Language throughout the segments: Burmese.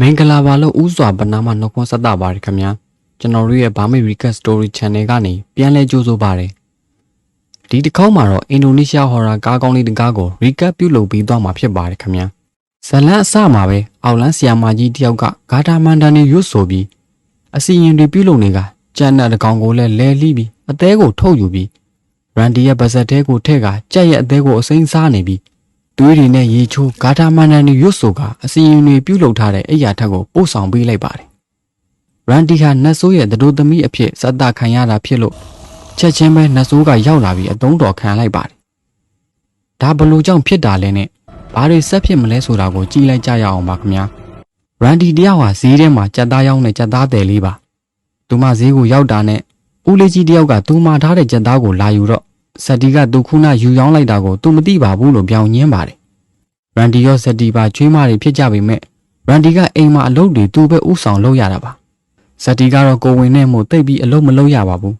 မင်္ဂလာပါလို့ဥစွာပနာမနှုတ်ခွန်းဆက်တာပါတယ်ခင်ဗျာကျွန်တော်တို့ရဲ့ဘာမေ Recap Story Channel ကနေပြန်လဲကြိုးဆိုပါတယ်ဒီတစ်ခေါက်မှာတော့အင်ဒိုနီးရှားဟော်ရာကားကောင်းလေးတစ်ကားကို Recap ပြုလုပ်ပြီးသွားမှာဖြစ်ပါတယ်ခင်ဗျာဇလန်အစမှာပဲအောက်လန်းဆီယာမာကြီးတယောက်ကဂါတာမန်တန်နေရွတ်ဆိုပြီးအစီရင်တွေပြုလုပ်နေကကြံ့တဲ့တကောင်ကိုလည်းလဲလိပြီးအသေးကိုထုတ်ယူပြီးရန်ဒီရဲ့ပါဇက်တဲကိုထည့်ကကြက်ရဲ့အသေးကိုအစိမ်းစားနေပြီး သွေးတွေနဲ့ရေချိုးဂါထာမန္တန်တွေရွတ်ဆိုကအစီရင်တွေပြုတ်လုပ်ထားတဲ့အိယာထက်ကိုပို့ဆောင်ပေးလိုက်ပါတယ်။ရန်ဒီဟာနတ်ဆိုးရဲ့တတိုသမီးအဖြစ်စက်တခံရတာဖြစ်လို့ချက်ချင်းပဲနတ်ဆိုးကရောက်လာပြီးအတုံးတော်ခံလိုက်ပါတယ်။ဒါဘလို့ကြောင့်ဖြစ်တာလဲနဲ့ဘာတွေဆက်ဖြစ်မလဲဆိုတာကိုကြည့်လိုက်ကြရအောင်ပါခင်ဗျာ။ရန်ဒီတယောက်ဟာဈေးထဲမှာကြက်သားရောင်းတဲ့ကြက်သားတယ်လေးပါ။သူမဈေးကိုရောက်တာနဲ့ဦးလေးကြီးတယောက်ကသူမထားတဲ့ကြက်သားကိုလာယူတော့ စက်တီကသူခုနယူရောင်းလိုက်တာကိုသူမသိပါဘူးလို့ပြောင်းညင်းပါတယ်။ရန်ဒီရောစက်တီပါချွေးမတွေဖြစ်ကြပေမဲ့ရန်ဒီကအိမ်မှာအလုပ်တွေသူပဲဥဆောင်လုပ်ရတာပါ။စက်တီကတော့ကိုဝင်နဲ့မို့တိတ်ပြီးအလုပ်မလုပ်ရပါဘူး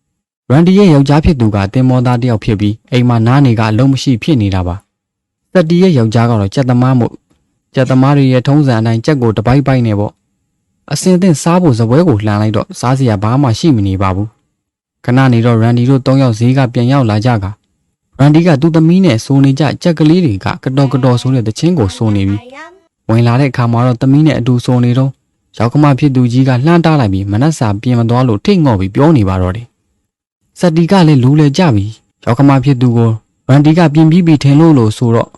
။ရန်ဒီရဲ့ယောက်ျားဖြစ်သူကတင်မောသားတစ်ယောက်ဖြစ်ပြီးအိမ်မှာနားနေကအလုံးမရှိဖြစ်နေတာပါ။စက်တီရဲ့ယောက်ျားကတော့ကြက်သမားမို့ကြက်သမားတွေရဲ့ထုံးစံအတိုင်းကြက်ကိုတပိုက်ပိုက်နေပေါ့။အစင်သင့်စားဖို့ဇပွဲကိုလှန်လိုက်တော့စားစရာဘာမှရှိမနေပါဘူး။ ခဏနေတော့ရန်ဒီတို့၃ယောက်ဈေးကပြန်ရောက်လာကြကရန်ဒီကသူ့သမီးနဲ့စိုးနေကြကြက်ကလေးတွေကကတော်ကတော်ဆိုတဲ့တချင်းကိုစိုးနေပြီးဝင်လာတဲ့အခါမှာတော့သမီးနဲ့အတူစိုးနေတော့ရောက်ကမဖြစ်သူကြီးကလှမ်းတားလိုက်ပြီးမနှက်စာပြင်မသွားလို့ထိတ်ငော့ပြီးပြောနေပါတော့တယ်စက်တီကလည်းလူလေကြပြီးရောက်ကမဖြစ်သူကိုရန်ဒီကပြင်ပြီးပြီးထင်လို့လို့ဆိုတော့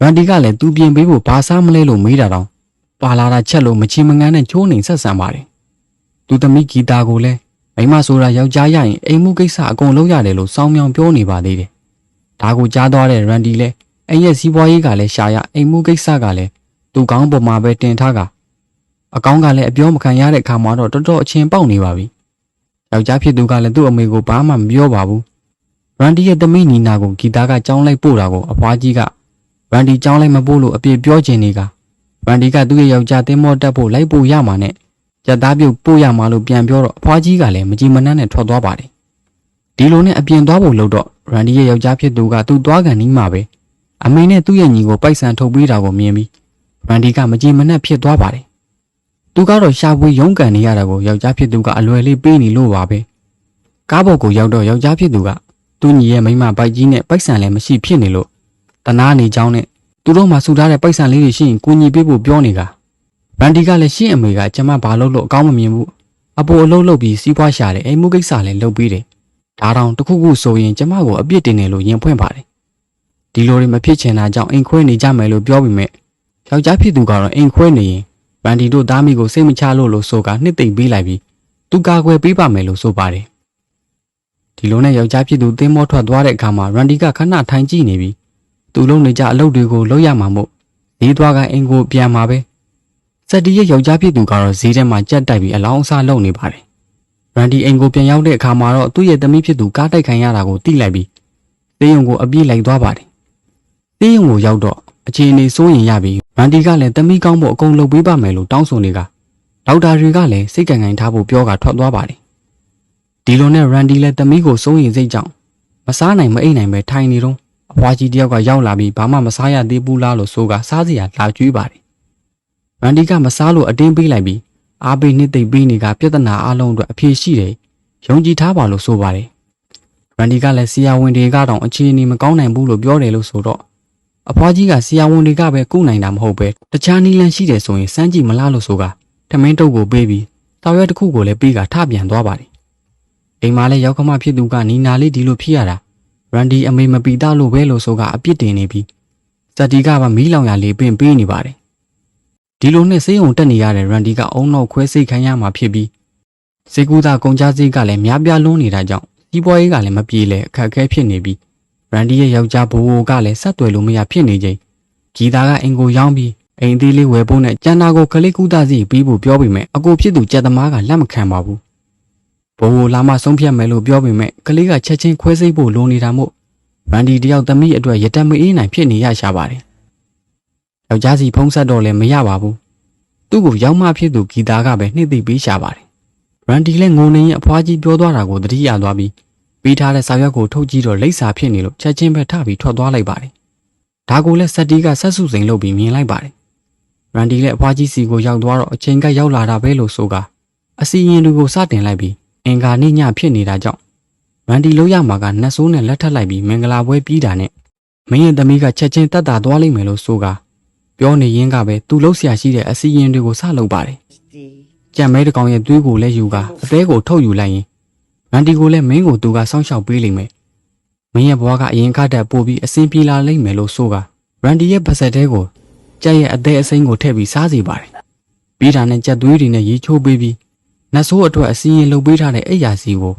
ရန်ဒီကလည်းသူပြင်ပေးဖို့ဘာစားမလဲလို့မေးတာတော့ပါလာတာချက်လို့မချင်မငန်းနဲ့ချိုးနေဆက်ဆံပါတယ်သူသမီးဂီတာကိုလည်း မိမဆိုတာယောက်ျားရရင်အိမ်မှုကိစ္စအကုန်လုံးရတယ်လို့စောင်းမြောင်ပြောနေပါသေးတယ်။ဒါကိုကြားသွားတဲ့ရန်ဒီလည်းအိမ်ရဲ့စီးပွားရေးကလည်းရှာရအိမ်မှုကိစ္စကလည်းသူကောင်းပေါ်မှာပဲတင်ထားကအကောင်းကလည်းအပြောမခံရတဲ့အခါမှာတော့တော်တော်အချင်းပေါက်နေပါပြီ။ယောက်ျားဖြစ်သူကလည်းသူ့အမေကိုဘာမှမပြောပါဘူး။ရန်ဒီရဲ့သမီးနီနာကိုဂီတာကကြောင်းလိုက်ပို့တာကိုအဖွားကြီးကရန်ဒီကြောင်းလိုက်မပို့လို့အပြစ်ပြောချင်နေကရန်ဒီကသူ့ရဲ့ယောက်ျားတင်းမောတက်ဖို့လိုက်ပို့ရမှာနဲ့ ကြက်သားပြုတ်ပို့ရမှာလို့ပြန်ပြောတော့အဖွားကြီးကလည်းမကြည်မနှမ်းနဲ့ထွက်သွားပါတယ်ဒီလိုနဲ့အပြင်သွားဖို့လို့တော့ရန်ဒီရဲ့ယောက်ျားဖြစ်သူကသူ့သွားကန်နီးမှာပဲအမေနဲ့သူ့ရဲ့ညီကိုပိုက်ဆံထုတ်ပေးတာကိုမြင်ပြီးရန်ဒီကမကြည်မနှက်ဖြစ်သွားပါတယ်သူကတော့ရှာဖွေရုန်းကန်နေရတာကိုယောက်ျားဖြစ်သူကအလွယ်လေးပေးနေလို့ပါပဲကားပေါ်ကိုရောက်တော့ယောက်ျားဖြစ်သူကသူ့ညီရဲ့မိန်းမပိုက်ကြီးနဲ့ပိုက်ဆံလည်းမရှိဖြစ်နေလို့တနာနေကြောင်းနဲ့သူတို့မှဆူထားတဲ့ပိုက်ဆံလေးတွေရှိရင်ကိုညီပေးဖို့ပြောနေတာ ရန်ဒီကလည်းရှင့်အမေကကျမဘာလို့လို့အကောင်းမမြင်ဘူးအပိုအလုပ်လုပ်ပြီးစီးပွားရှာတယ်အိမ်မှုကိစ္စလည်းလုပ်ပြီးတယ်ဒါတောင်တစ်ခုခုဆိုရင်ကျမကိုအပြစ်တင်တယ်လို့ရင်ဖွင့်ပါတယ်ဒီလိုတွေမဖြစ်ချင်တာကြောင့်အိမ်ခွဲနေကြမယ်လို့ပြောပြီးမြဲယောက်ျားဖြစ်သူကတော့အိမ်ခွဲနေရင်ရန်ဒီတို့သားမိကိုစိတ်မချလို့လို့ဆိုကနှစ်သိမ့်ပေးလိုက်ပြီးသူကာကွယ်ပေးပါမယ်လို့ဆိုပါတယ်ဒီလိုနဲ့ယောက်ျားဖြစ်သူသင်းမောထွက်သွားတဲ့အခါမှာရန်ဒီကခဏထိုင်ကြည့်နေပြီးသူလုံနေကြအလုပ်တွေကိုလုပ်ရမှာမို့လေးသွားကအိမ်ကိုပြန်มาပဲ စက်တီရဲ့ယောက်ျားဖြစ်သူကတော့ဈေးထဲမှာကြက်တိုက်ပြီးအလောင်းအစားလုပ်နေပါတယ်။ရန်ဒီအိမ်ကိုပြန်ရောက်တဲ့အခါမှာတော့သူ့ရဲ့သမီးဖြစ်သူကားတိုက်ခံရတာကိုသိလိုက်ပြီးသေးယုံကိုအပြေးလိုက်သွားပါတယ်။သေးယုံကိုရောက်တော့အခြေအနေစိုးရင်ရပြီးရန်ဒီကလည်းသမီးကောင်းဖို့အကုန်လုပ်ပေးပါမယ်လို့တောင်းဆိုနေကဒေါက်တာတွေကလည်းစိတ်ကန်ကန်ထားဖို့ပြောကထွက်သွားပါတယ်။ဒီလိုနဲ့ရန်ဒီလည်းသမီးကိုစိုးရင်စိတ်ကြောင့်မစားနိုင်မအိပ်နိုင်ပဲထိုင်နေတော့အဖွားကြီးတယောက်ကရောက်လာပြီးဘာမှမစားရသေးဘူးလားလို့ဆိုကစားစရာလာကြွေးပါတယ် ရန်ဒီကမစားလို့အတင်းပေးလိုက်ပြီးအားပေးနှစ်သိမ့်ပေးနေကပြဿနာအလုံးအတွက်အဖြေရှိတယ်။ယုံကြည်ထားပါလို့ဆိုပါတယ်။ရန်ဒီကလည်းဆရာဝန်တွေကတော့အခြေအနေမကောင်းနိုင်ဘူးလို့ပြောတယ်လို့ဆိုတော့အဖွားကြီးကဆရာဝန်တွေကပဲကုနိုင်တာမဟုတ်ပဲတခြားနည်းလမ်းရှိတယ်ဆိုရင်စမ်းကြည့်မလားလို့ဆိုကထမင်းတုပ်ကိုပေးပြီးတောက်ရွက်တစ်ခုကိုလည်းပေးကထပြန်သွားပါတယ်။အိမ်မှာလည်းရောက်ခမဖြစ်သူကနီနာလေးဒီလိုဖြစ်ရတာရန်ဒီအမေမပီတာလို့ပဲလို့ဆိုကအပြစ်တင်နေပြီးစက်တီကပါမီးလောင်ရလေးပင်ပေးနေပါတယ် ဒီလိုနဲ့စိတ်ုံတက်နေရတဲ့ရန်ဒီကအုံနောက်ခွဲစိတ်ခံရမှာဖြစ်ပြီးစေကူတာကုန်ကြစိတ်ကလည်းများပြားလွန်းနေတာကြောင့်စီးပွားရေးကလည်းမပြေလဲအခက်အခဲဖြစ်နေပြီးရန်ဒီရဲ့ယောက်ျားဘိုးဘိုကလည်းဆက်သွယ်လို့မရဖြစ်နေချိန်ဂီတာကအိမ်ကိုရောင်းပြီးအိမ်သေးလေးဝယ်ဖို့နဲ့ကျန်တာကိုကလေးကူတာစီပြီးဖို့ပြောပေမဲ့အကိုဖြစ်သူကြက်သမားကလက်မခံပါဘူးဘိုးဘိုလာမဆုံးဖြတ်မယ်လို့ပြောပေမဲ့ကလေးကချက်ချင်းခွဲစိတ်ဖို့လိုနေတာမို့ရန်ဒီတယောက်သမီးအတွက်ရတက်မအေးနိုင်ဖြစ်နေရရှာပါတယ် ယောက်ျားစီဖုံးဆက်တော့လည်းမရပါဘူးသူ့ကိုရောက်မှဖြစ်သူဂီတာကပဲနှစ်သိပေးရှာပါတယ်ရန်ဒီလည်းငုံနေရင်အဖွားကြီးပြောသွားတာကိုသတိရသွားပြီးပေးထားတဲ့စာရွက်ကိုထုတ်ကြည့်တော့လိပ်စာဖြစ်နေလို့ချက်ချင်းပဲထပြီးထွက်သွားလိုက်ပါတယ်ဒါကိုလည်းစက်တီကဆက်စုစိန်လုပ်ပြီးမြင်လိုက်ပါတယ်ရရန်ဒီလည်းအဖွားကြီးစီကိုရောက်သွားတော့အချိန်ကရောက်လာတာပဲလို့ဆိုကအစီရင်တွေကိုစတင်လိုက်ပြီးအင်္ဂါနေ့ညဖြစ်နေတာကြောင့်ရန်ဒီလို့ရမှာကနတ်ဆိုးနဲ့လက်ထပ်လိုက်ပြီးမင်္ဂလာပွဲပြီးတာနဲ့မင်းရဲ့သမီးကချက်ချင်းတက်တာသွားလိမ့်မယ်လို့ဆိုက ပြောနေရင်းကပဲသူ့လို့ဆရာရှိတဲ့အစီရင်တွေကိုစလုပ်ပါတယ်ကြံမဲတကောင်ရဲ့သွေးကိုလည်းယူကာအသေးကိုထုတ်ယူလိုက်ရင်ရန်ဒီကိုလည်းမင်းကိုသူကစောင့်ရှောက်ပေးလိမ့်မယ်။မင်းရဲ့ဘွားကအရင်ကတည်းကပို့ပြီးအစင်ပြေလာလိမ့်မယ်လို့ဆိုကရန်ဒီရဲ့ပါဆက်တဲကိုကြက်ရဲ့အသေးအစိမ်းကိုထည့်ပြီးစားစီပါတယ်။ပြီးတာနဲ့ကြက်သွေးတွေနဲ့ရေချိုးပေးပြီးနတ်ဆိုးအတွက်အစီရင်လုပ်ပေးထားတဲ့အိယာစီကို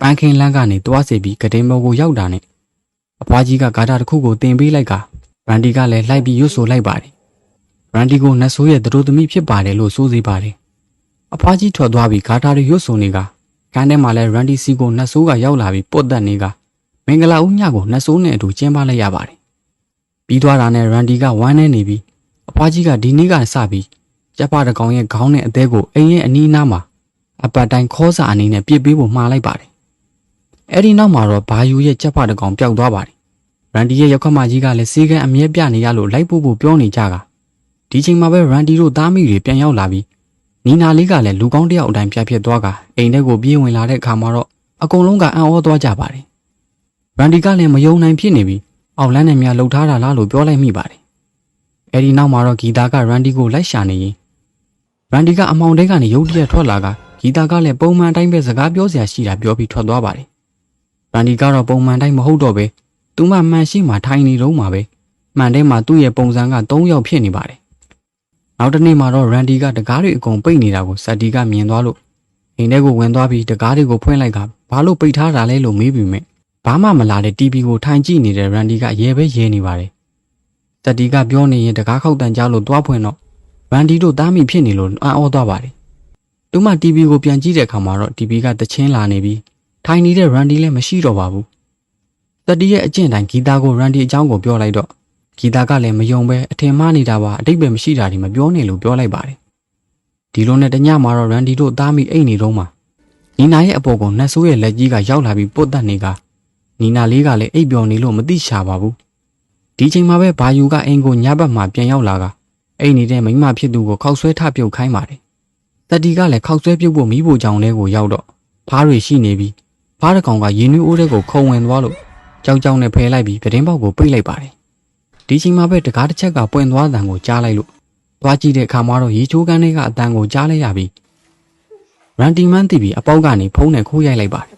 ပန်းခင်းလန်းကနေတွားစီပြီးကတိမောကိုရောက်တာနဲ့အဖွားကြီးကဂါတာတစ်ခုကိုတင်ပေးလိုက်ကရန်ဒီကလည်းလိုက်ပြီးရွတ်ဆိုလိုက်ပါတယ်။ ရန်ဒီကိုနတ်ဆိုးရဲ့သတို့သမီးဖြစ်ပါတယ်လို့ဆိုစီပါတယ်။အဖွားကြီးထွက်သွားပြီးဂါတာတွေရွတ်ဆိုနေကခန်းထဲမှာလဲရန်ဒီစီကိုနှက်ဆိုးကရောက်လာပြီးပုတ်တက်နေကမင်္ဂလာဦးညကိုနှက်ဆိုးနဲ့အတူကျင်းပလိုက်ရပါတယ်။ပြီးသွားတာနဲ့ရန်ဒီကဝမ်းနေနေပြီးအဖွားကြီးကဒီနေ့ကစပြီးကျပ်ပတကောင်ရဲ့ခေါင်းနဲ့အသေးကိုအိမ်ရဲ့အနီးနားမှာအပတ်တိုင်းခေါ်စာအနေနဲ့ပြစ်ပေးဖို့မှားလိုက်ပါတယ်။အဲဒီနောက်မှာတော့ဘာယူရဲ့ကျပ်ပတကောင်ပျောက်သွားပါတယ်။ရန်ဒီရဲ့ရောက်ခမကြီးကလည်းစေကန်းအမြဲပြနေရလို့လိုက်ဖို့ဖို့ပြောနေကြက ဒီချိန်မှာပဲရန်ဒီတို့သားမိတွေပြန်ရောက်လာပြီးနီနာလေးကလည်းလူကောင်းတစ်ယောက်အတိုင်းပြတ်ဖြစ်သွားကအိမ်ထဲကိုပြေးဝင်လာတဲ့အခါမှာတော့အကုန်လုံးကအံ့ဩသွားကြပါတယ်။ရန်ဒီကလည်းမယုံနိုင်ဖြစ်နေပြီးအောက်လန်းနဲ့များလှုပ်ထားတာလားလို့ပြောလိုက်မိပါတယ်။အဲဒီနောက်မှာတော့ဂီတာကရန်ဒီကိုလိုက်ရှာနေရင်ရန်ဒီကအမောင်တဲကနေရုတ်တရက်ထွက်လာကဂီတာကလည်းပုံမှန်အတိုင်းပဲစကားပြောစရာရှိတာပြောပြီးထွက်သွားပါတယ်။ရန်ဒီကတော့ပုံမှန်တိုင်းမဟုတ်တော့ပဲသူမှမှန်ရှိမှထိုင်နေတော့မှာပဲမှန်တဲမှာသူ့ရဲ့ပုံစံက၃ယောက်ဖြစ်နေပါတယ်။ နောက်တစ်နေ့မှာတော့ရန်ဒီကတကားတွေအကုန်ပိတ်နေတာကိုစက်တီကမြင်သွားလို့အိမ်ထဲကိုဝင်သွားပြီးတကားတွေကိုဖွင့်လိုက်ကဘာလို့ပိတ်ထားတာလဲလို့မေးပြီးမြဲဘာမှမလာတဲ့ TV ကိုထိုင်ကြည့်နေတဲ့ရန်ဒီကရဲပဲရဲနေပါတယ်စက်တီကပြောနေရင်တကားခောက်တန်ကြလို့သွားဖွင့်တော့ရန်ဒီတို့တားမိဖြစ်နေလို့အံ့ဩသွားပါတယ်သူမှ TV ကိုပြန်ကြည့်တဲ့အခါမှာတော့ TV ကတချင်းလာနေပြီးထိုင်နေတဲ့ရန်ဒီလည်းမရှိတော့ပါဘူးစက်တီရဲ့အကျင့်တိုင်းဂီတာကိုရန်ဒီအကြောင်းကိုပြောလိုက်တော့ ဂီတာကလည်းမယုံပဲအထင်မှားနေတာပါအတိတ်ပဲမရှိတာဒီမပြောနဲ့လို့ပြောလိုက်ပါတယ်ဒီလိုနဲ့တညမှာတော့ရန်ဒီတို့သားမိအိတ်နေတော့မှနီနာရဲ့အပေါ်ကနတ်ဆိုးရဲ့လက်ကြီးကရောက်လာပြီးပုတ်တက်နေကနီနာလေးကလည်းအိပ်ပျော်နေလို့မသိရှာပါဘူးဒီချိန်မှာပဲဘာယူကအိမ်ကိုညဘက်မှပြန်ရောက်လာကအိမ်နေတဲ့မိန်းမဖြစ်သူကိုခောက်ဆွဲထပြုတ်ခိုင်းပါတယ်တတီကလည်းခောက်ဆွဲပြုတ်ဖို့မိဖို့ကြောင်လဲကိုရောက်တော့ဖားတွေရှိနေပြီးဖားတစ်ကောင်ကရင်းနှီးအိုးတဲ့ကိုခုံဝင်သွားလို့ကြောက်ကြောက်နဲ့ဖယ်လိုက်ပြီးပတင်းပေါက်ကိုပိတ်လိုက်ပါတယ် ဒီချိန်မှာပဲတကားတစ်ချက်ကပွင့်သွားတဲ့ကိုကြားလိုက်လို့သွားကြည့်တဲ့အခါမှာတော့ရေချိုးကန်းတွေကအတန်ကိုကြားလိုက်ရပြီရန်တီမန်တီပြီးအပေါက်ကနေဖုံးနဲ့ခိုးရိုက်လိုက်ပါတယ်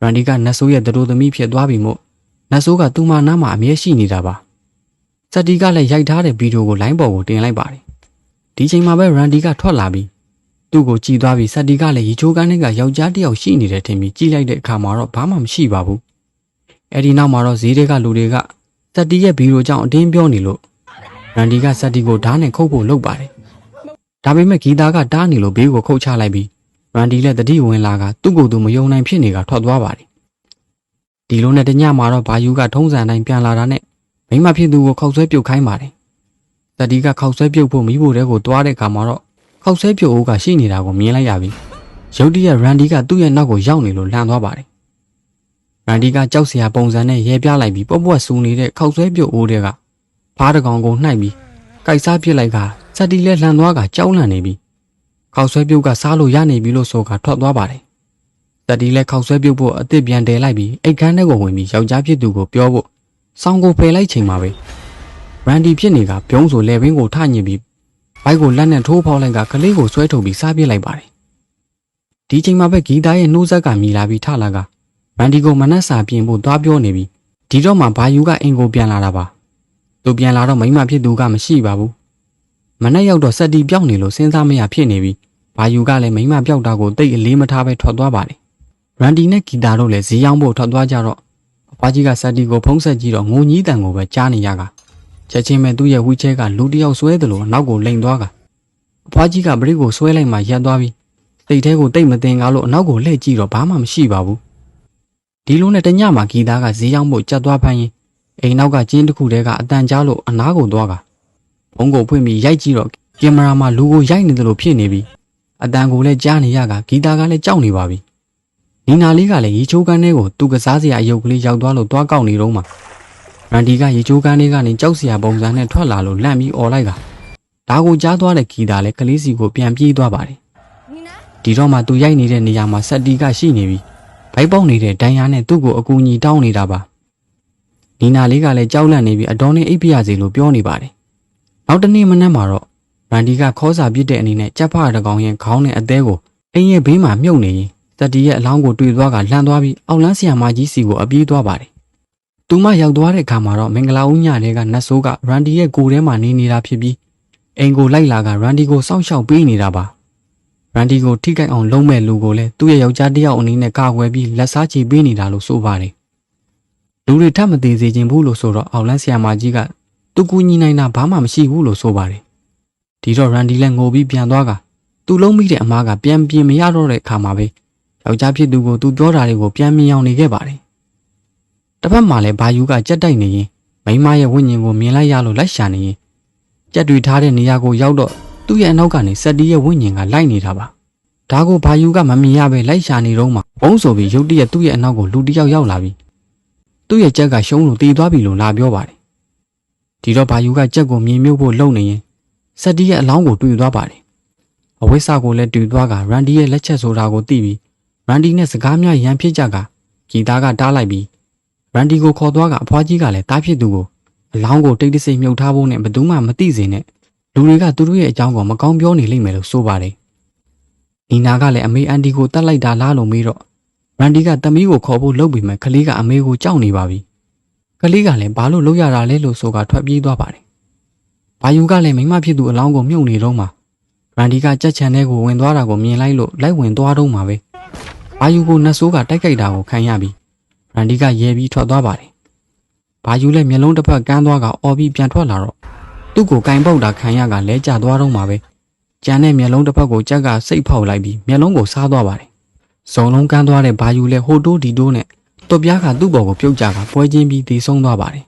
ရန်ဒီကနတ်ဆိုးရဲ့တတိုသမီးဖြစ်သွားပြီမို့နတ်ဆိုးကသူ့မနားမှာအမြဲရှိနေတာပါစက်တီကလည်းရိုက်ထားတဲ့ဗီဒီယိုကိုလိုင်းပေါ်ကိုတင်လိုက်ပါတယ်ဒီချိန်မှာပဲရန်ဒီကထွက်လာပြီးသူ့ကိုကြည်သွားပြီးစက်တီကလည်းရေချိုးကန်းတွေကယောက်ျားတစ်ယောက်ရှိနေတယ်ထင်ပြီးကြည့်လိုက်တဲ့အခါမှာတော့ဘာမှမရှိပါဘူးအဲဒီနောက်မှာတော့ဈေးတွေကလူတွေက စက်တီရဲ့ဘီရိုကြောင့်အတင်းပြောနေလို့ရန်ဒီကစက်တီကိုဓာတ်နဲ့ခုတ်ဖို့လုပ်ပါတယ်။ဒါပေမဲ့ဂီတာကတားနေလို့ဘေးကိုခုတ်ချလိုက်ပြီးရန်ဒီလည်းတတိဝင်လာကသူ့ကိုယ်သူမယုံနိုင်ဖြစ်နေကထွက်သွားပါတယ်။ဒီလိုနဲ့တညမှာတော့ဘာယူကထုံးစံတိုင်းပြန်လာတာနဲ့မိမဖြစ်သူကိုခောက်ဆွဲပြုတ်ခိုင်းပါတယ်။စက်တီကခောက်ဆွဲပြုတ်ဖို့မိဖို့တဲ့ကိုတွားတဲ့အခါမှာတော့ခောက်ဆွဲပြုတ်အိုးကရှိနေတာကိုမြင်လိုက်ရပြီးရုတ်တရက်ရန်ဒီကသူ့ရဲ့နောက်ကိုရောက်နေလို့လှမ်းသွားပါတယ်။ ရန်ဒီကကြောက်စရာပုံစံနဲ့ရဲပြလိုက်ပြီးပွက်ပွက်ဆူနေတဲ့ခောက်ဆွဲပြုတ်အိုးတဲ့ကဖားတကောင်ကိုနှိုက်ပြီးကြိုက်စားပစ်လိုက်ကစက်တီလဲလှန်သွားကကြောက်လန့်နေပြီးခောက်ဆွဲပြုတ်ကစားလို့ရနေပြီလို့ဆိုကထွက်သွားပါတယ်စက်တီလဲခောက်ဆွဲပြုတ်ဖို့အစ်စ်ပြန်တယ်လိုက်ပြီးအိတ်ခမ်းထဲကိုဝင်ပြီးယောက်ျားဖြစ်သူကိုပြောဖို့ဆောင်းကိုဖယ်လိုက်ချိန်မှာပဲရန်ဒီဖြစ်နေကပြုံးဆိုလဲဘင်းကိုထညစ်ပြီးဘိုက်ကိုလက်နဲ့ထိုးဖောက်လိုက်ကကလေးကိုဆွဲထုတ်ပြီးစားပစ်လိုက်ပါတယ်ဒီချိန်မှာပဲဂီတာရဲ့နှိုးဆက်ကမြည်လာပြီးထလာက ဗန်ဒီကိုမနက်စာပြင်ဖို့သွားပြောနေပြီဒီတော့မှဘာယူကအင်ကိုပြန်လာတာပါသူပြန်လာတော့မိမဖြစ်သူကမရှိပါဘူးမနက်ရောက်တော့စက်တီပြောက်နေလို့စဉ်းစားမရဖြစ်နေပြီဘာယူကလည်းမိမပြောက်တာကိုတိတ်အလေးမထားပဲထွက်သွားပါတယ်ရန်ဒီနဲ့ဂီတာတို့လည်းဈေးရောက်ဖို့ထွက်သွားကြတော့အဖွားကြီးကစက်တီကိုဖုံးဆက်ကြည့်တော့ငိုညည်းတန်ကိုပဲကြားနေရကချက်ချင်းပဲသူ့ရဲ့ဝီချဲကလူတစ်ယောက်ဆွဲတယ်လို့အနောက်ကိုလိန်သွားကအဖွားကြီးကဗရစ်ကိုဆွဲလိုက်မှရက်သွားပြီးတိတ်ထဲကိုတိတ်မတင်ကားလို့အနောက်ကိုလှည့်ကြည့်တော့ဘာမှမရှိပါဘူး ဒီလိုနဲ့တညမှာဂီတာကဈေးရောက်ဖို့ကြက်သွားဖမ်းရင်အိမ်နောက်ကကျင်းတစ်ခုတည်းကအတန်ကြားလို့အနားကိုသွားကဘုံကိုဖွင့်ပြီးရိုက်ကြည့်တော့ကင်မရာမှာလူကိုရိုက်နေတယ်လို့ဖြစ်နေပြီအတန်ကိုလည်းကြားနေရကဂီတာကလည်းကြောက်နေပါပြီနီနာလေးကလည်းရေချိုးကန်းလေးကိုသူကစားစရာအယုတ်ကလေးရောက်သွားလို့သွားကောက်နေတော့မှရန်ဒီကရေချိုးကန်းလေးကနေကြောက်စရာပုံစံနဲ့ထွက်လာလို့လန့်ပြီးអော်လိုက်ကဒါကိုကြားသွားတဲ့ဂီတာလည်းကလေးစီကိုပြန်ပြေးသွားပါတယ်နီနာဒီတော့မှသူရိုက်နေတဲ့နေရာမှာစက်တီကရှိနေပြီ ဘိုက်ပေါက်နေတဲ့ဒိုင်ယာနဲ့သူ့ကိုအကူအညီတောင်းနေတာပါနီနာလေးကလည်းကြောက်လန့်နေပြီးအတော်နဲ့အိပ်ပြရစီလို့ပြောနေပါတယ်နောက်တစ်နေ့မနက်မှာတော့ရန်ဒီကခေါ်စာပစ်တဲ့အနေနဲ့ကြက်ဖရတကောင်ရဲ့ခေါင်းနဲ့အသေးကိုအိမ်ရဲ့ဘေးမှာမြုပ်နေရင်စက်တီရဲ့အလောင်းကိုတွေ့သွားကလှမ်းသွားပြီးအောက်လန်းဆီယာမကြီးစီကိုအပြေးသွားပါတယ်သူမရောက်သွားတဲ့အခါမှာတော့မင်္ဂလာဦးညတွေကနတ်ဆိုးကရန်ဒီရဲ့ကိုယ်ထဲမှာနေနေတာဖြစ်ပြီးအိမ်ကိုလိုက်လာကရန်ဒီကိုစောင့်ရှောက်ပေးနေတာပါ ရန်ဒီကိုထိခိုက်အောင်လုံးမဲ့လူကိုလည်းသူ့ရဲ့ယောက်ျားတစ်ယောက်အနေနဲ့ကာကွယ်ပြီးလက်စားချေပေးနေတာလို့ဆိုပါတယ်။လူတွေထပ်မသေးစေခြင်းဘူးလို့ဆိုတော့အောက်လန်းဆီယာမကြီးကသူကူညီနိုင်တာဘာမှမရှိဘူးလို့ဆိုပါတယ်။ဒီတော့ရန်ဒီလည်းငိုပြီးပြန်သွားကသူ့လုံးမိတဲ့အမားကပြန်ပြင်မရတော့တဲ့အခါမှာပဲယောက်ျားဖြစ်သူကိုသူပြောတာတွေကိုပြန်မြင်အောင်နေခဲ့ပါတယ်။တစ်ဖက်မှာလည်းဘာယူကကြက်တိုက်နေရင်မိန်းမရဲ့ဝိညာဉ်ကိုမြင်လိုက်ရလို့လိုက်ရှာနေရင်ကြက်တွေထားတဲ့နေရာကိုရောက်တော့ သူ့ရဲ့အနောက်ကနေစက်တီးရဲ့ဝိညာဉ်ကလိုက်နေတာပါဒါကိုဘာယူကမမြင်ရပဲလိုက်ရှာနေတော့မှဘုံဆိုပြီးရုတ်တရက်သူ့ရဲ့အနောက်ကိုလူတစ်ယောက်ရောက်လာပြီးသူ့ရဲ့ကြက်ကရှုံးလို့တီးသွားပြီလို့လာပြောပါတယ်ဒီတော့ဘာယူကကြက်ကိုမြင်မြုပ်ဖို့လုံနေရင်စက်တီးရဲ့အလောင်းကိုတွေ့သွားပါတယ်အဝိစာကိုလည်းတွေ့သွားကရန်ဒီရဲ့လက်ချက်ဆိုတာကိုသိပြီးရန်ဒီနဲ့စကားများရန်ဖြစ်ကြကဂီတာကတားလိုက်ပြီးရန်ဒီကိုခေါ်သွားကအဖွားကြီးကလည်းတားဖြစ်သူကိုအလောင်းကိုတိတ်တဆိတ်မြုပ်ထားဖို့နဲ့ဘယ်သူမှမသိစေနဲ့ လူတွေကသူတို့ရဲ့အကြောင်းကိုမကောင်းပြောနေလိမ့်မယ်လို့ဆိုပါတယ်။နီနာကလည်းအမေအန်ဒီကိုတတ်လိုက်တာလားလို့မေးတော့ရန်ဒီကတမီးကိုခေါ်ဖို့လုပ်ပြီးမှကလေးကအမေကိုကြောက်နေပါပြီ။ကလေးကလည်းဘာလို့လုပ်ရတာလဲလို့ဆိုကထွက်ပြေးသွားပါတယ်။ဘာယူကလည်းမိမဖြစ်သူအလောင်းကိုမြုပ်နေတော့မှရန်ဒီကကြက်ချန်တဲ့ကိုဝင်သွားတာကိုမြင်လိုက်လို့လိုက်ဝင်သွားတော့မှပဲ။ဘာယူကိုနတ်ဆိုးကတိုက်ကြိုက်တာကိုခံရပြီးရန်ဒီကရဲပြီးထွက်သွားပါတယ်။ဘာယူလည်းမျက်လုံးတစ်ဖက်ကန်းသွားကအော်ပြီးပြန်ထွက်လာတော့ သူ့ကိုကင်ပေါက်တာခံရကလဲကျသွားတော့မှာပဲကြမ်းတဲ့မျက်လုံးတစ်ဖက်ကိုကြက်ကစိတ်ဖောက်လိုက်ပြီးမျက်လုံးကိုစားသွားပါတယ်စုံလုံးကန်းသွားတဲ့ဘာယူလဲဟိုတိုးဒီတိုးနဲ့တွပြားကသူ့ဘော်ကိုပြုတ်ကြကပွဲချင်းပြီးတီဆုံးသွားပါတယ်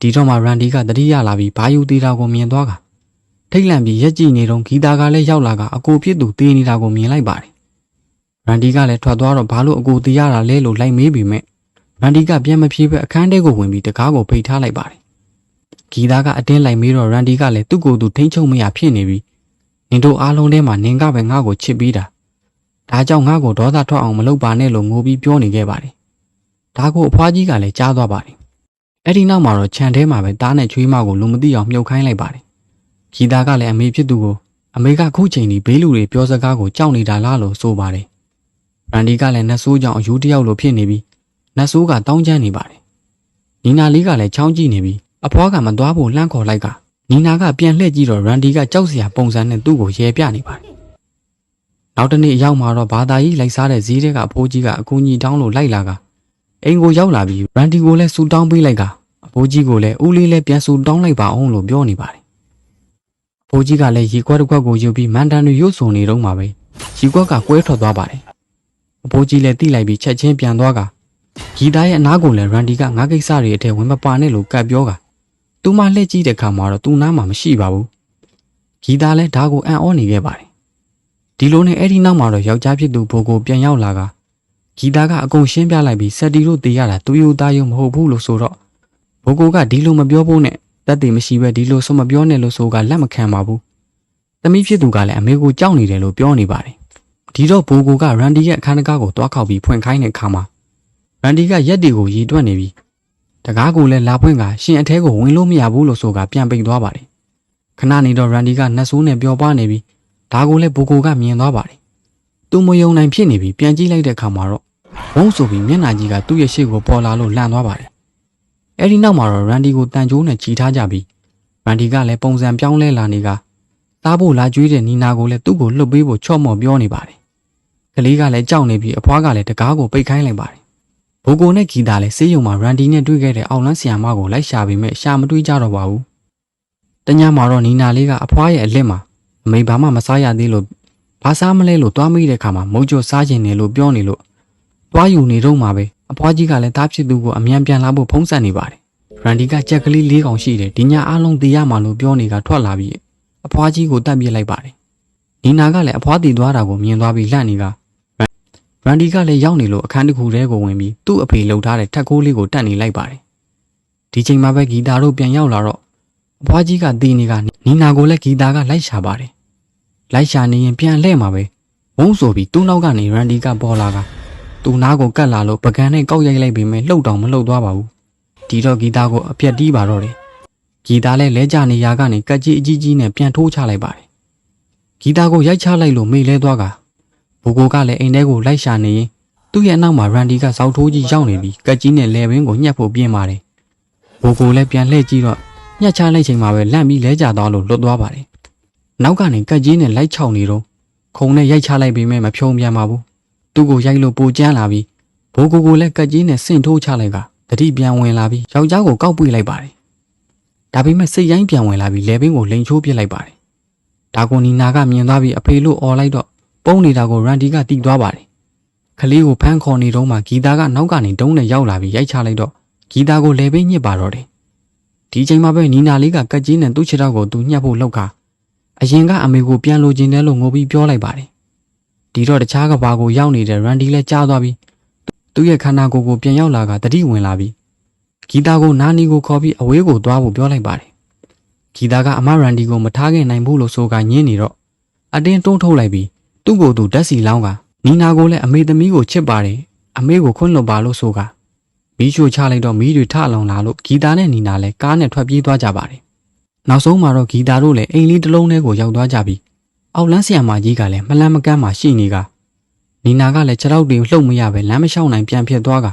ဒီတော့မှရန်ဒီကတတိယလာပြီးဘာယူသေးတာကိုမြင်သွားကထိတ်လန့်ပြီးရက်ကြည့်နေတော့ဂီတာကလည်းရောက်လာကအကိုဖြစ်သူတေးနေတာကိုမြင်လိုက်ပါတယ်ရန်ဒီကလည်းထွက်သွားတော့ဘာလို့အကိုတေးရတာလဲလို့လိုက်မေးပြီးမဲ့ရန်ဒီကပြန်မဖြေပဲအခန်းထဲကိုဝင်ပြီးတကားကိုဖိတ်ထားလိုက်ပါတယ် ဂီတာကအတင်းလိုက်မေးတော့ရန်ဒီကလည်းသူ့ကိုယ်သူထိမ့်ချုံမရဖြစ်နေပြီနင်တို့အားလုံးထဲမှာနင်ကပဲငါ့ကိုချစ်ပြီးတာဒါကြောင့်ငါ့ကိုဒေါသထွက်အောင်မလုပ်ပါနဲ့လို့ငိုပြီးပြောနေခဲ့ပါတယ်ဒါကိုအဖွားကြီးကလည်းကြားသွားပါတယ်အဲ့ဒီနောက်မှာတော့ခြံထဲမှာပဲတားနဲ့ချွေးမကိုလူမသိအောင်မြုပ်ခိုင်းလိုက်ပါတယ်ဂီတာကလည်းအမေဖြစ်သူကိုအမေကခုချိန်ဒီဘေးလူတွေပြောစကားကိုကြောက်နေတာလားလို့ဆိုပါတယ်ရန်ဒီကလည်းနတ်ဆိုးကြောင့်အယူတစ်ယောက်လိုဖြစ်နေပြီးနတ်ဆိုးကတောင်းကျမ်းနေပါတယ်နီနာလေးကလည်းချောင်းကြည့်နေပြီး အဖွားကမသွားဖို့လှမ်းခေါ်လိုက်ကနီနာကပြန်လှည့်ကြည့်တော့ရန်ဒီကကြောက်စရာပုံစံနဲ့သူ့ကိုရဲပြနေပါတယ်။နောက်တစ်နေ့အရောက်မှာတော့ဘာသာကြီးလိုက်စားတဲ့ဈေးထဲကအဖိုးကြီးကအကူကြီးတောင်းလို့လိုက်လာကအိမ်ကိုရောက်လာပြီးရန်ဒီကိုလည်းဆူတောင်းပေးလိုက်ကအဖိုးကြီးကိုလည်းဦးလေးလည်းပြန်ဆူတောင်းလိုက်ပါအောင်လို့ပြောနေပါတယ်။အဖိုးကြီးကလည်းရေခွက်တစ်ခွက်ကိုယူပြီးမန်တန်တွေရုပ်ဆုံနေတော့မှပဲရေခွက်ကကွဲထွက်သွားပါတယ်။အဖိုးကြီးလည်းတိလိုက်ပြီးချက်ချင်းပြန်သွားကဂီတာရဲ့အနားကိုလည်းရန်ဒီကငါးကိစ္စတွေအထက်ဝင်မပါနဲ့လို့ကပ်ပြောက သူမလှည့်ကြည့်တဲ့ခါမှာတော့သူ့နားမှာမရှိပါဘူးဂီတာလည်းဒါကိုအံ့ဩနေခဲ့ပါတယ်ဒီလိုနဲ့အဲ့ဒီနောက်မှာတော့ယောက်ျားဖြစ်သူဘိုးကိုပြန်ရောက်လာကဂီတာကအကုန်ရှင်းပြလိုက်ပြီးစက်တီတို့တေးရတာသူယူသားရုံမဟုတ်ဘူးလို့ဆိုတော့ဘိုးကိုကဒီလိုမပြောဖို့နဲ့တက်တည်မရှိပဲဒီလိုဆိုမပြောနဲ့လို့ဆိုကလက်မခံပါဘူးသမီးဖြစ်သူကလည်းအမေကိုကြောက်နေတယ်လို့ပြောနေပါတယ်ဒီတော့ဘိုးကိုကရန်ဒီရဲ့အခန်းတကားကိုတွားခောက်ပြီးဖွင့်ခိုင်းတဲ့ခါမှာရန်ဒီကရက်တီကိုရီတွက်နေပြီး တကားကိုလည်းလာဖွင့်ကရှင်အထဲကိုဝင်လို့မရဘူးလို့ဆိုကပြန်ပိတ်သွားပါတယ်ခဏနေတော့ရန်ဒီကနှက်ဆိုးနဲ့ပျော်ပါနေပြီးဒါကိုလည်းဘူကိုကမြင်သွားပါတယ်သူမယုံနိုင်ဖြစ်နေပြီးပြန်ကြည့်လိုက်တဲ့အခါမှာတော့ဝုန်းဆိုပြီးမျက်နှာကြီးကသူ့ရဲ့ရှေ့ကိုပေါ်လာလို့လှန်သွားပါတယ်အဲ့ဒီနောက်မှာတော့ရန်ဒီကိုတန်ကြိုးနဲ့ချီထားကြပြီးရန်ဒီကလည်းပုံစံပြောင်းလဲလာနေကသားဖို့လာကြွေးတဲ့နီနာကိုလည်းသူ့ကိုလှုပ်ပေးဖို့ချော့မော့ပြောနေပါတယ်ကလေးကလည်းကြောက်နေပြီးအဖွားကလည်းတကားကိုပိတ်ခိုင်းလိုက်ပါတယ် ဘိုကိုနဲ့ဂီတာလည်းဆေးရုံမှာရန်ဒီနဲ့တွေ့ခဲ့တဲ့အောင်လန်းဆီယာမကိုလိုက်ရှာပေမဲ့ရှာမတွေ့ကြတော့ပါဘူး။တညမှာတော့နီနာလေးကအဖွားရဲ့အလစ်မှာအမေဘာမှမစားရသေးလို့ဘာစားမလဲလို့တွားမိတဲ့ခါမှာမုတ်ကျော်စားကျင်နေလို့ပြောနေလို့တွားယူနေတော့မှာပဲအဖွားကြီးကလည်းတားဖြစ်သူကိုအမြန်ပြန်လာဖို့ဖုံးဆက်နေပါတယ်။ရန်ဒီကကြက်ကလေး၄កောင်ရှိတယ်ဒီညအားလုံးတေးရမှာလို့ပြောနေကထွက်လာပြီးအဖွားကြီးကိုတတ်ပြစ်လိုက်ပါတယ်။နီနာကလည်းအဖွားတည်သွားတာကိုမြင်သွားပြီးလှန့်နေက ရန်ဒီကလည်းရောက်နေလို့အခန်းတစ်ခုထဲကိုဝင်ပြီးသူ့အဖေလှုပ်ထားတဲ့ထက်ကိုးလေးကိုတက်နေလိုက်ပါတယ်။ဒီချိန်မှာပဲဂီတာတို့ပြန်ရောက်လာတော့အဖွားကြီးကတီနေကနီနာကိုလည်းဂီတာကလိုက်ရှာပါတယ်လိုက်ရှာနေရင်ပြန်လှည့်မှာပဲဝုန်းဆိုပြီးသူ့နောက်ကနေရန်ဒီကပေါ်လာကသူ့နားကိုကတ်လာလို့ပကံနဲ့ကောက်ရိုက်လိုက်ပေမဲ့လှုပ်တောင်မလှုပ်သွားပါဘူးဒီတော့ဂီတာကိုအပြက်တီးပါတော့တယ်ဂီတာလည်းလဲကျနေရာကနေကတ်ကြီးအကြီးကြီးနဲ့ပြန်ထိုးချလိုက်ပါတယ်ဂီတာကိုရိုက်ချလိုက်လို့မေ့လဲသွားက ဘိုကိုကလည်းအိမ်ထဲကိုလိုက်ရှာနေရင်သူ့ရဲ့အနောက်မှာရန်ဒီကစောက်ထိုးကြီးရောက်နေပြီးကတ်ကြီးနဲ့လဲဘင်းကိုညှက်ဖို့ပြင်းပါတယ်ဘိုကိုလည်းပြန်လှည့်ကြည့်တော့ညှက်ချလိုက်ချိန်မှာပဲလန့်ပြီးလဲကျသွားလို့လွတ်သွားပါတယ်။နောက်ကနေကက်ကြီးနဲ့လိုက်ချောင်နေတော့ခုံနဲ့ရိုက်ချလိုက်ပေမဲ့မဖြုံပြန်ပါဘူး။သူ့ကိုရိုက်လို့ပိုကျန်းလာပြီးဘိုးကိုကိုလည်းကက်ကြီးနဲ့ဆင့်ထိုးချလိုက်ကတတိပြန်ဝင်လာပြီးယောက်ျားကိုကောက်ပွေလိုက်ပါတယ်။ဒါပေမဲ့စိတ်ရိုင်းပြန်ဝင်လာပြီးလဲဘင်းကိုလိန်ချိုးပစ်လိုက်ပါတယ်။ဒါကိုနီနာကမြင်သွားပြီးအဖေလို့អော်လိုက်တော့ ပုံနေတာကိုရန်ဒီကတီးသွားပါတယ်။ကလေးကိုဖမ်းခေါ်နေတော့မှဂီတာကနောက်ကနေတုံးနဲ့ရောက်လာပြီးရိုက်ချလိုက်တော့ဂီတာကိုလဲဘင်းညစ်ပါတော့တယ်ဒီချိန်မှာပဲနီနာလေးကကက်ကြီးနဲ့သူ့ခြေထောက်ကိုသူညှက်ဖို့လှုပ်ခါအရင်ကအမေကိုပြန်လိုချင်တယ်လို့ငိုပြီးပြောလိုက်ပါတယ်ဒီတော့တခြားကဘာကိုရောက်နေတဲ့ရန်ဒီလည်းကြားသွားပြီးသူ့ရဲ့ခန္ဓာကိုယ်ကိုပြန်ရောက်လာကတတိဝင်လာပြီးဂီတာကိုနာနီကိုခေါ်ပြီးအဝေးကိုသွားဖို့ပြောလိုက်ပါတယ်ဂီတာကအမရန်ဒီကိုမထားခဲ့နိုင်ဘူးလို့ဆိုကညင်းနေတော့အတင်းတွန်းထုတ်လိုက်ပြီး သူ့ကိုယ်သူဓာတ်စီလောင်းကနီနာကိုလည်းအမေသမီးကိုချစ်ပါတယ်အမေကိုခွင့်လွှတ်ပါလို့ဆိုကမီးရှို့ချလိုက်တော့မီးတွေထလောင်လာလို့ဂီတာနဲ့နီနာလည်းကားနဲ့ထွက်ပြေးသွားကြပါတယ်။နောက်ဆုံးမှာတော့ဂီတာတို့လည်းအိမ်လေးတစ်လုံးထဲကိုရောက်သွားကြပြီးအောက်လန်းဆီယမ်မကြီးကလည်းမလန်းမကန်းမှရှိနေကနီနာကလည်းခြေထောက်တွေလှုပ်မရပဲလမ်းမလျှောက်နိုင်ပြန်ဖြစ်သွားက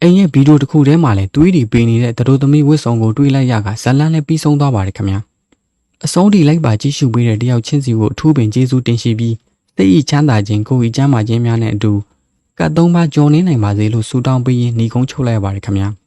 အိမ်ရဲ့ဗီဒီယိုတစ်ခုထဲမှာလည်းသွေးတွေပေးနေတဲ့တတို့သမီးဝစ်စုံကိုတွေးလိုက်ရကဇလန်းလည်းပြီးဆုံးသွားပါတယ်ခင်ဗျာ။အဆုံးထိလိုက်ပါကြည့်ရှုပေးတဲ့တယောက်ချင်းစီကိုအထူးပင်ကျေးဇူးတင်ရှိပြီး သိဤချမ်းသာခြင်းကိုယ်ဤချမ်းသာခြင်းများနဲ့အတူကတ်သုံးပါကြော်နေနိုင်ပါစေလို့ဆုတောင်းပေးရင်းညီကုန်းချုပ်လိုက်ရပါတယ်ခင်ဗျာ။